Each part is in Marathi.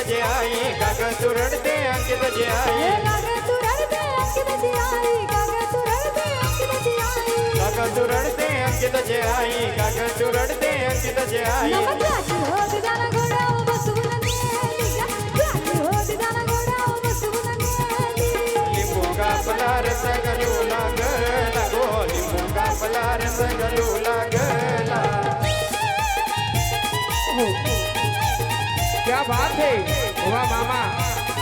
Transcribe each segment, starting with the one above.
अंकिताची आई का ग तू रडते अंकिताची आई अंकिताची आई. गागे तू रडते अंकिताची आई का आई. का ग तू रडते अंकिताची आई नमस्कार होती जाना घोड्यावर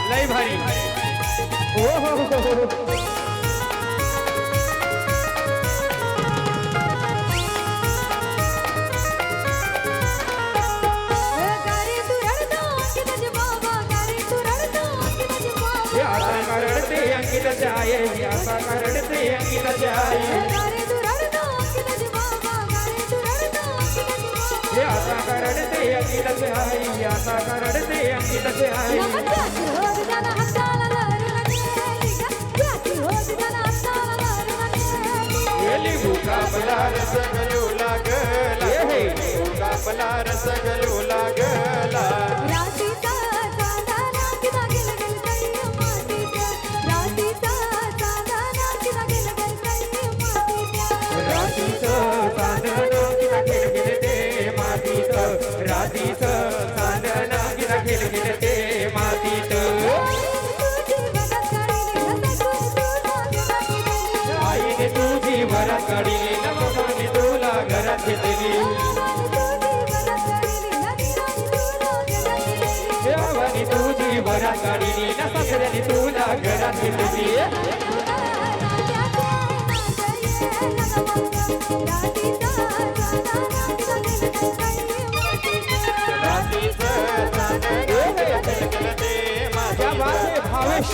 ライブハリー。おおやさかられてやきだせはいやさかられてやきだせはい चांदणं मातीत आईने तुझी वरात काढली नमस्कार तुला घरात घेतली देवानी तुझी वरात काढली तुला घरात घेतली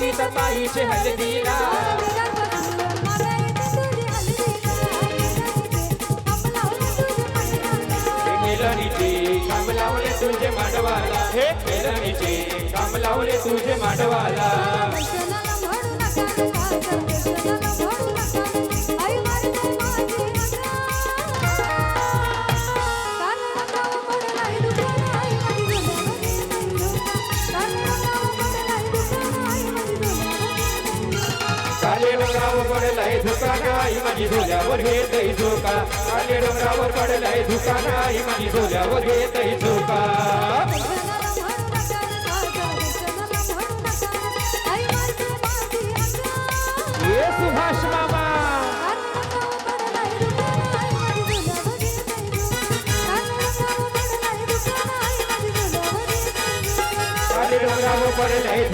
येतील अतीत ताईचे हलकीला हे मेलणीचे काम लावले तुझे मांडवाला। हे? मेलणीचे काम लावले तुझे मांडवाला। धुका नाही माझी झोल्यावर घेतही झोका. काले डोंगरावर पडलाय धुका नाही माझी झोल्यावर घेतही झोका.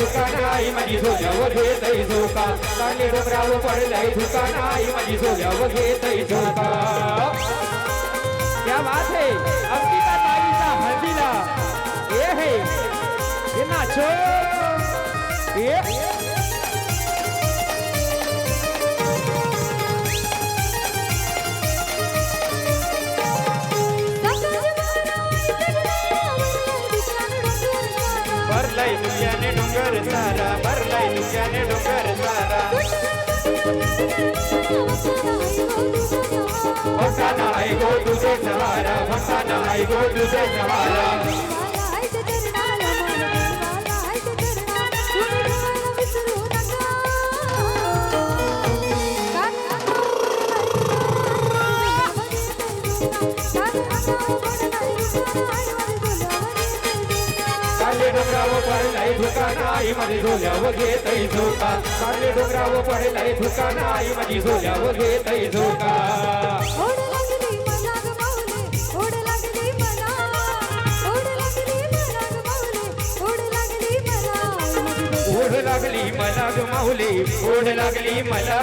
पडलाय धुका आई माझी झोल्यावर घेतही झोका. काले डोंगरावर पडलाय धुका आई माझी झोल्यावर घेतही झोका. क्या बात है? अंकिता ताईचा हळदीला? ये है. ये नाचो. ये भरलाय तुझ्याने डोंगर सारा भरलाय तुझ्याने डोंगर सारा भक्ताना आई गो तुझे सवारा भक्ताना आई गो तुझे सवारा काले डोंगरावर पडलाय धुकान आई माझी झोल्यावर घेतही झोका काले डोंगरावर पडलाय धुकान आई माझी झोल्यावर घेतही झोका ओढ लागली मला ग माऊली ओढ लागली मला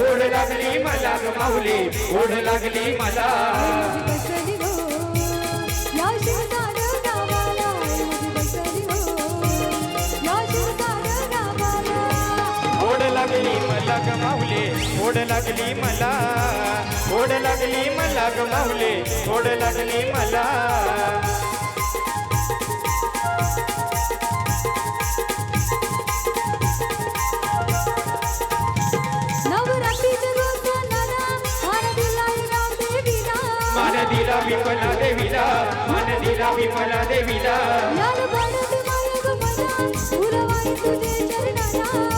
ओढ लागली मला ग माऊली ओढ लागली मला ओढ लागली मला ओढ लागली मला ग माऊले ओढ लागली मला. मान दिला विमला देवीला मान दिला विमला देवीला.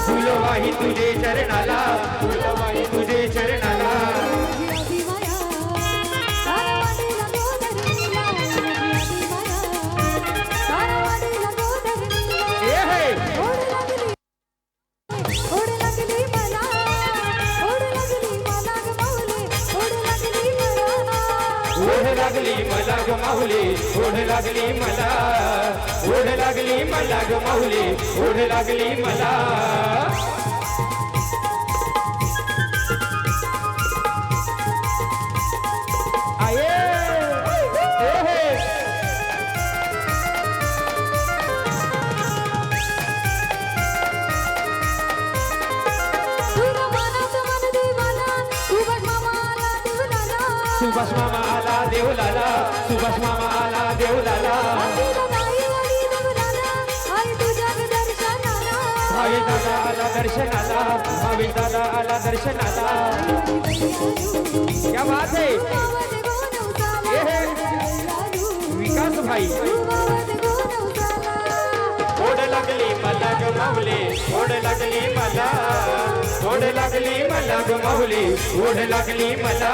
फुलवाही तुझे चरणाला लागली मला ग माऊली. ओढ लागली मला. ओढ लागली मला ग माऊली. ओढ लागली मला. सुभाष मामा. देवलाला सुभाष मामा आला देवलाला. अंबिका भावी दादा आला दर्शनाला भावी दादा आला दर्शनाला. क्या बात है? विकास भाई. ओढ लागली मला ग ओढ लागली मला. ओढ लागली मला ग ओढ लागली मला.